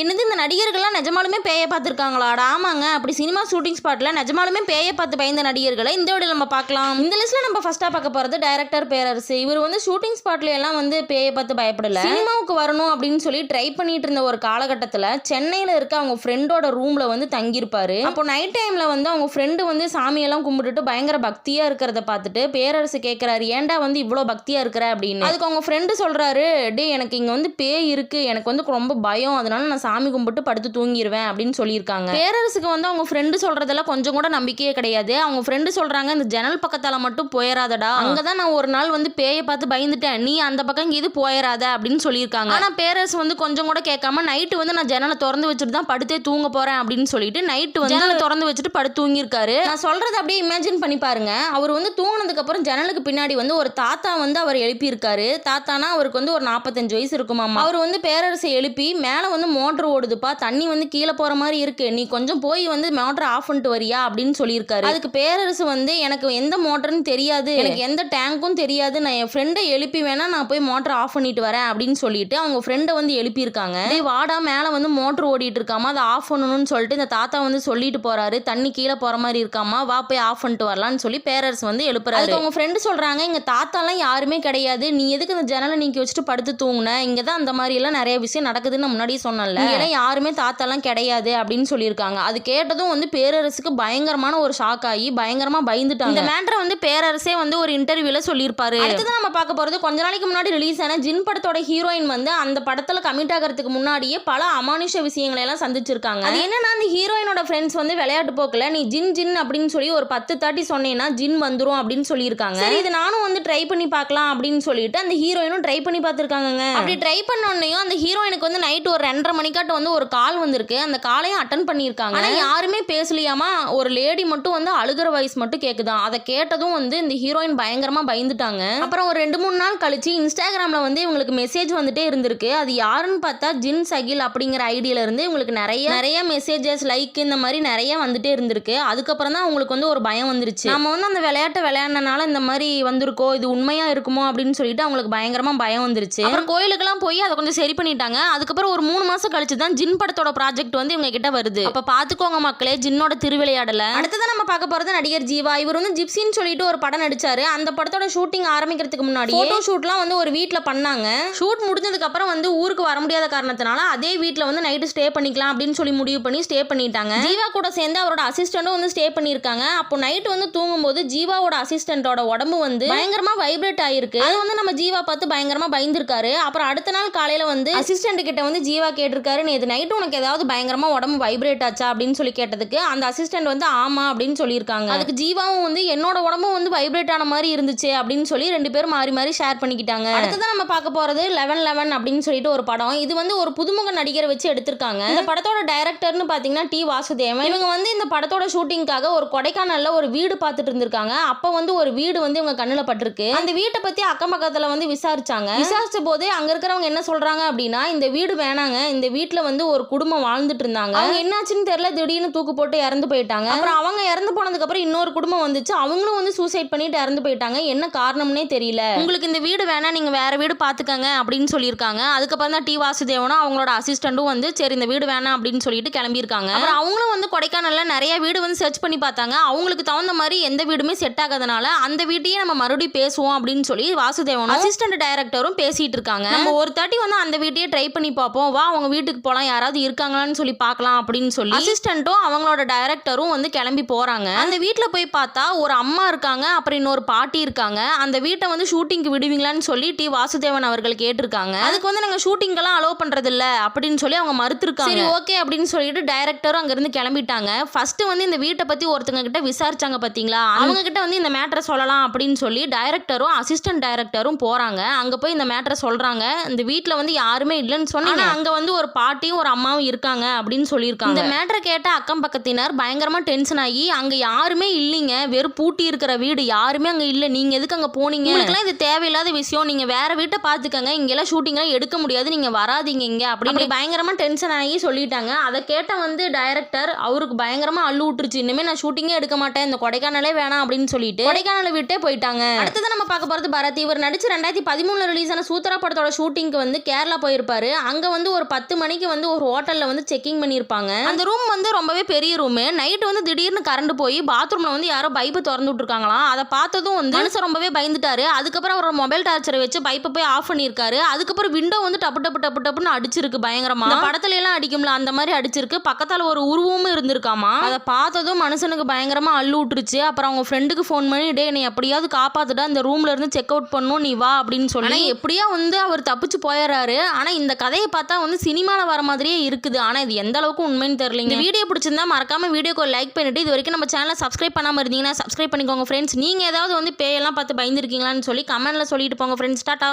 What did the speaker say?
என்னது இந்த நடிகர்கள்லாம் நிஜமாலுமே பேயை பார்த்துருக்காங்களாடா? ஆமாங்க. அப்படி சினிமா ஷூட்டிங் ஸ்பாட்டில் நிஜமாலுமே பேயை பார்த்து பயந்த நடிகர்களை இந்த வீடியோ நம்ம பார்க்கலாம். இந்த லிஸ்ட்டில் நம்ம ஃபஸ்ட்டாக பார்க்க போகிறது டைரக்டர் பேரரசு. இவர் வந்து ஷூட்டிங் ஸ்பாட்ல எல்லாம் வந்து பேயை பார்த்து பயப்படல. சினிமாவுக்கு வரணும் அப்படின்னு சொல்லி ட்ரை பண்ணிட்டு இருந்த ஒரு காலகட்டத்தில் சென்னையில் இருக்க அவங்க ஃப்ரெண்டோட ரூமில் வந்து தங்கியிருப்பாரு. அப்போ நைட் டைமில் வந்து அவங்க ஃப்ரெண்டு வந்து சாமியெல்லாம் கும்பிட்டுட்டு பயங்கர பக்தியாக இருக்கிறத பார்த்துட்டு பேரரசு கேட்குறாரு ஏன்டா வந்து இவ்வளோ பக்தியாக இருக்கிற? அப்படின்னு. அதுக்கு அவங்க ஃப்ரெண்டு சொல்கிறாரு டே எனக்கு இங்கே வந்து பேய் இருக்கு. எனக்கு வந்து ரொம்ப பயம். அதனால நான் சாமி கும்பிட்டு படுத்து தூங்கிடுவேன் அப்படின்னு சொல்லியிருக்காங்க. பேரரசுக்கு வந்து அவங்க ஃப்ரெண்டு சொல்றதெல்லாம் கொஞ்சம் கூட நம்பிக்கையே கிடையாது. அவங்க ஃப்ரெண்டு சொல்றாங்க இந்த ஜன்னல் பக்கத்தால மட்டும் போயிடாதடா அங்கதான் நான் ஒரு நாள் வந்து பேயை பார்த்து பயந்துட்டேன். நீ அந்த பக்கம் இது போயிடாத அப்படின்னு சொல்லியிருக்காங்க. ஆனா பேரரசு வந்து கொஞ்சம் கூட கேட்காம நைட்டு வந்து நான் ஜன்னலை திறந்து வச்சுட்டு தான் படுத்தே தூங்க போறேன் அப்படின்னு சொல்லிட்டு நைட்டு வந்து ஜன்னலை திறந்து வச்சுட்டு படுத்து தூங்கியிருக்காரு. நான் சொல்றது அப்படியே இமேஜின் பண்ணி பாருங்க. அவர் வந்து தூங்கினதுக்கு அப்புறம் ஜன்னலுக்கு பின்னாடி வந்து ஒரு தாத்தா வந்து அவர் எழுப்பியிருக்காரு. தாத்தானா அவருக்கு வந்து ஒரு நாற்பத்தஞ்சு வயசு இருக்குமாமா. அவர் வந்து பேரரசை எழுப்பி மேலே வந்து மோட்டர் ஓடுதுப்பா. தண்ணி வந்து கீழே போகிற மாதிரி இருக்கு. நீ கொஞ்சம் போய் வந்து மோட்டர் ஆஃப் பண்ணிட்டு வரியா அப்படின்னு சொல்லியிருக்காரு. அதுக்கு பேரரசு வந்து எனக்கு எந்த மோட்டர்னு தெரியாது. எனக்கு எந்த டேங்க்கும் தெரியாது. நான் என் ஃப்ரெண்டை எழுப்பி வேணா நான் போய் மோட்டர் ஆஃப் பண்ணிட்டு வரேன் அப்படின்னு சொல்லிட்டு அவங்க ஃப்ரெண்டை வந்து எழுப்பியிருக்காங்க. வாடா மேலே வந்து மோட்டர் ஓடிட்டு இருக்காமா? அதை ஆஃப் பண்ணணும்னு சொல்லிட்டு இந்த தாத்தா வந்து சொல்லிட்டு போறாரு. தண்ணி கீழே போற மாதிரி இருக்காமா? வா போய் ஆஃப் பண்ணிட்டு வரலாம்னு சொல்லி பேரரசு வந்து எழுப்புறாரு. அவங்க ஃப்ரெண்டு சொல்றாங்க எங்க தாத்தாலாம் யாருமே கிடையாது. நீ எதுக்கு இந்த ஜன்னலை நீக்கி வச்சுட்டு படுத்து தூங்குன? இங்க தான் அந்த மாதிரி எல்லாம் நிறைய விஷயம் நடக்குதுன்னு நான் முன்னாடியே சொன்னேன்ல இங்கெல்லாம் யாருமே தாத்தாலாம் கிடையாது அப்படின்னு சொல்லியிருக்காங்க. அது கேட்டதும் வந்து பேரரசுக்கு பயங்கரமான ஒரு ஷாக் ஆகி பயங்கரமா பயந்துட்டாங்க. இந்த மேட்டரை வந்து பேரரசே வந்து ஒரு இன்டர்வியூல சொல்லியிருப்பாரு. அடுத்தது நம்ம பார்க்க போறது கொஞ்ச நாளைக்கு முன்னாடி ரிலீஸ் ஆன ஜின் படத்தோட ஹீரோயின் வந்து அந்த படத்துல கமிட் ஆகிறதுக்கு முன்னாடியே பல அமானுஷ விஷயங்களை எல்லாம் சந்திச்சிருக்காங்க. அது என்னன்னா அந்த ஹீரோயினோட ஃப்ரெண்ட்ஸ் வந்து விளையாட்டு போக்கல நீ ஜின் ஜின் அப்படின்னு சொல்லி ஒரு பத்து தாட்டி சொன்னேன்னா ஜின் வந்துரும் அப்படின்னு சொல்லியிருக்காங்க. சரி இது நானும் வந்து ட்ரை பண்ணி பார்க்கலாம் அப்படின்னு சொல்லிட்டு அந்த ஹீரோயினும் ட்ரை பண்ணி பார்த்துருக்காங்க அப்படி ட்ரை பண்ணோன்னையும் அந்த ஹீரோயினுக்கு வந்து நைட் ஒரு ரெண்டரை மணிக்காட்ட வந்து ஒரு கால் வந்திருக்கு. அந்த காலையும் அட்டன் பண்ணியிருக்காங்க. ஆனா யாருமே பேசலையாமா? ஒரு லேடி மட்டும் வந்து அழுகிற வாய்ஸ் மட்டும் கேக்குதாம் அதை கேட்டதும் வந்து இந்த ஹீரோயின் பயங்கரமா பயந்துட்டாங்க. அப்புறம் ஒரு ரெண்டு மூணு நாள் கழிச்சு இன்ஸ்டாகிராம்ல வந்து இவங்களுக்கு மெசேஜ் வந்துட்டே இருந்திருக்கு. அது யாருன்னு பார்த்தா ஜின் சகில் அப்படிங்கிற ஐடியில இருந்து இவங்களுக்கு நிறைய நிறைய மெசேஜஸ் லைக் இந்த மாதிரி நிறைய வந்துட்டே இருந்திருக்கு. அதுக்கப்புறம் தான் அவங்களுக்கு வந்து ஒரு பயம் வந்துருச்சு. நம்ம வந்து அந்த விளையாட்டை விளையாடினால இந்த மாதிரி வந்திருக்கோ இது உண்மையா இருக்குமோ அப்படின்னு சொல்லிட்டு அவங்களுக்கு பயங்கரமா பயம் வந்துருச்சு. அப்புறம் கோயிலுக்கெல்லாம் போய் அதை கொஞ்சம் சரி பண்ணிட்டாங்க. அதுக்கப்புறம் ஒரு மூணு மாசம் கழிச்சு தான் ஜின் படத்தோட ப்ராஜெக்ட் வந்து இவங்க கிட்ட வருது. அப்ப பாத்துக்கோங்க மக்களே ஜின்னோட திருவிளையாடல. அடுத்ததான் நம்ம பார்க்க போறது நடிகர் ஜீவா. இவர் வந்து ஜிப்சின்னு சொல்லிட்டு ஒரு படம் நடிச்சாரு. அந்த படத்தோட ஷூட்டிங் ஆரம்பிக்கிறதுக்கு முன்னாடி போட்டோ ஷூட்லாம் வந்து ஒரு வீட்ல பண்ணாங்க. ஷூட் முடிஞ்சதுக்கு அப்புறம் வந்து ஊருக்கு வர முடியாத காரணத்தினால அதே வீட்ல வந்து நைட்டு ஸ்டே பண்ணிக்கலாம் அப்படின்னு சொல்லி முடிவு பண்ணி ஸ்டே பண்ணிட்டாங்க. ஜீவா கூட சேர்ந்து அவரோட அசிஸ்டண்டும் வந்து ஸ்டே பண்ணியிருக்காங்க. அப்போ நைட் வந்து தூங்கும்போது ஜீவாவோட அசிஸ்டன்ட்டோட உடம்பு வந்து பயங்கரமா வைப்ரேட் ஆயிருக்கு. அது வந்து நம்ம ஜீவா பார்த்து பயங்கரமா பயந்துருக்காரு. அப்புறம் அடுத்த நாள் காலையில வந்து அசிஸ்டன்ட் கிட்ட வந்து ஜீவா கேட்டிருக்காரு. நேற்று நைட்டு உனக்கு ஏதாவது பயங்கரமா உடம்பு வைப்ரேட் ஆச்சா அப்படின்னு சொல்லி கேட்டதுக்கு அந்த அசிஸ்டன்ட் வந்து ஆமா அப்படின்னு சொல்லியிருக்காங்க. அதுக்கு ஜீவாவும் வந்து என்னோட உடம்பும் வந்து வைப்ரேட் ஆன மாதிரி இருந்துச்சு அப்படின்னு சொல்லி ரெண்டு பேரும் மாறி மாறி ஷேர் பண்ணிக்கிட்டாங்க. அடுத்ததான் நம்ம பார்க்க போறது லெவன் லெவன் அப்படின்னு சொல்லிட்டு ஒரு படம். இது வந்து ஒரு புதுமுக நடிகரை வச்சு எடுத்திருக்காங்க. இந்த படத்தோட டைரக்டர்னு பாத்தீங்கன்னா டி வாசுதேவன். இவங்க வந்து இந்த படத்தோட ஷூட்டிங்காக ஒரு கொடைக்கானல்ல ஒரு வீடு பார்த்துட்டு இருந்திருக்காங்க. அப்ப வந்து ஒரு வீடு வந்து இவங்க கண்ணுல பட்டிருக்கு. அந்த வீட்டை பத்தி அக்கம் பக்கத்துல வந்து விசாரிச்சாங்க. விசாரிச்ச போது அங்க இருக்கிறவங்க என்ன சொல்றாங்க அப்படின்னா இந்த வீடு வேணாங்க. இந்த வீட்ல வந்து ஒரு குடும்பம் வாழ்ந்துட்டு இருந்தாங்க அவங்க என்னாச்சுன்னு தெரியல திடீர்னு தூக்கு போட்டு இறந்து போயிட்டாங்க. அப்புறம் அவங்க இறந்து போனதுக்கு அப்புறம் இன்னொரு குடும்பம் வந்துச்சு. அவங்களும் வந்து சூசைட் பண்ணிட்டு இறந்து போயிட்டாங்க. என்ன காரணம்னே தெரியல. உங்களுக்கு இந்த வீடு வேணா நீங்க வேற வீடு பாத்துக்கங்க அப்படின்னு சொல்லியிருக்காங்க. அதுக்கப்புறம் தான் டி வாசுதேவனும் அவங்களோட அசிஸ்டண்டும் வந்து சரி இந்த வீடு வேணாம் அப்படின்னு சொல்லிட்டு கிளம்பியிருக்காங்க. அப்புறம் அவங்களும் வந்து கொடைக்கானல்ல நிறைய வீடு வந்து சர்ச் பண்ணி பார்த்தாங்க. அவங்களுக்கு தகுந்த மாதிரி எந்த வீடுமே செட் ஆகாதனால அந்த வீட்டையே நம்ம மறுபடியும் பேசுவோம் அப்படின்னு சொல்லி வாசுதேவனும் அசிஸ்டன்ட் டைரக்டரும் பேசிட்டு இருக்காங்க. நம்ம ஒரு தாட்டி வந்து அந்த வீட்டையே ட்ரை பண்ணி பார்ப்போம். வா அவங்க வீட்டுக்கு போகலாம் யாராவது இருக்காங்களான்னு சொல்லி பார்க்கலாம் அப்படின்னு சொல்லி அசிஸ்டண்ட்டும் அவங்களோட டைரக்டரும் வந்து கிளம்பி போகிறாங்க அந்த வீட்டில் போய் பார்த்தா ஒரு அம்மா இருக்காங்க அப்புறம் இன்னொரு பாட்டி இருக்காங்க. அந்த வீட்டை வந்து ஷூட்டிங்க்கு விடுவீங்களான்னு சொல்லி டி. வாசுதேவன் அவர்கள் கேட்டிருக்காங்க. அதுக்கு வந்து நாங்கள் ஷூட்டிங்கெல்லாம் அலோவ் பண்ணுறது இல்லை அப்படின்னு சொல்லி அவங்க மறுத்துருக்காங்க. சரி ஓகே அப்படின்னு சொல்லிட்டு டைரக்டரும் அங்கேருந்து கிளம்பிட்டாங்க. ஃபர்ஸ்ட் வந்து இந்த வீட்டை பற்றி ஒருத்தங்க கிட்ட விசாரிச்சாங்க பார்த்தீங்களா அவங்க கிட்ட வந்து இந்த மேட்டரை சொல்லலாம் அப்படின்னு சொல்லி டைரக்டரும் அசிஸ்டன்ட் டைரக்டரும் போகிறாங்க அங்கே போய் இந்த மேட்டரை சொல்கிறாங்க இந்த வீட்டில் வந்து யாருமே இல்லைன்னு சொன்னாங்க. அங்கே வந்து ஒரு பாட்டியும் ஒரு அம்மாவும் இருக்காங்க அப்படின்னு சொல்லியிருக்காங்க. இந்த மேட்டரை கேட்ட அக்கம் பக்கத்தினர் பயங்கரமா டென்ஷன் ஆகி அங்க யாருமே இல்லைங்க. வெறும் பூட்டி இருக்கிற வீடு யாருமே அங்க இல்ல. நீங்க எதுக்கு அங்க போனீங்க? உங்களுக்குலாம் இது தேவையில்லாத விஷயம். நீங்க வேற வீட்டை பாத்துக்கங்க இங்கெல்லாம் ஷூட்டிங்லாம் எடுக்க முடியாது. நீங்க வராதீங்க இங்க அப்படி அப்படி பயங்கரமா டென்ஷன் ஆகி சொல்லிட்டாங்க. அதை கேட்ட வந்து டைரக்டர் அவருக்கு பயங்கரமா அள்ளு விட்டுருச்சு. இனிமே நான் ஷூட்டிங்கே எடுக்க மாட்டேன். இந்த கொடைக்கானலே வேணாம் அப்படின்னு சொல்லிட்டு கொடைக்கானலை விட்டே போயிட்டாங்க. அடுத்தது நம்ம பார்க்க போறது பரத். இவர் நடிச்சு ரெண்டாயிரத்தி பதிமூணுல ரிலீஸ் ஆன சூத்ரா படத்தோட ஷூட்டிங்க்கு வந்து கேரளா போயிருப்பாரு. அங்க வந்து ஒரு பத்து மணிக்கு வந்து ஒரு ஹோட்டலில் வந்து செக்கிங் பண்ணியிருப்பாங்க. அந்த ரூம் வந்து ரொம்பவே பெரிய ரூமு நைட்டு வந்து திடீர்னு கரண்ட் போய் பாத்ரூமில் வந்து யாரோ பைப்பு திறந்து விட்டுருக்காங்களாம். அதை பார்த்ததும் வந்து மனுஷன் ரொம்பவே பயந்துட்டாரு. அதுக்கப்புறம் அவரோட மொபைல் டார்ச்சரை வச்சு பைப்பை போய் ஆஃப் பண்ணியிருக்காரு. அதுக்கப்புறம் விண்டோ வந்து டப்பு டப்பு டப்பு டப்புன்னு அடிச்சிருக்கு பயங்கரமா. படத்துல எல்லாம் அடிக்கும்ல அந்த மாதிரி அடிச்சிருக்கு. பக்கத்தால் ஒரு உருவமும் இருந்திருக்காமா? அதை பார்த்ததும் மனுஷனுக்கு பயங்கரமா அள்ளு விட்டுருச்சு. அப்புறம் அவங்க ஃப்ரெண்டுக்கு ஃபோன் பண்ணி டே நீ எப்படியாவது காப்பாத்துடா அந்த ரூம்ல இருந்து செக் அவுட் பண்ணும் நீ வா அப்படின்னு சொல்லி எப்படியா வந்து அவர் தப்பிச்சு போயிடுறாரு. ஆனா இந்த கதையை பார்த்தா வந்து சினிமா சினிமாவில் வர மாதிரியே இருக்குது. ஆனால் இது எந்த அளவுக்கு உண்மைன்னு தெரியல இந்த வீடியோ பிடிச்சிருந்தா மறக்காம வீடியோக்கு லைக் பண்ணிட்டு இது வரைக்கும் நம்ம சேனலை சப்ஸ்கிரைப் பண்ணாமல் இருந்தீங்கன்னா சப்ஸ்கிரைப் பண்ணிக்கோங்க ஃப்ரெண்ட்ஸ் நீங்கள் ஏதாவது வந்து பேயெல்லாம் பார்த்து பயந்துருக்கீங்களான்னு சொல்லி கமெண்ட்டில் சொல்லிட்டு போங்க ஃப்ரெண்ட்ஸ் டாட்டா.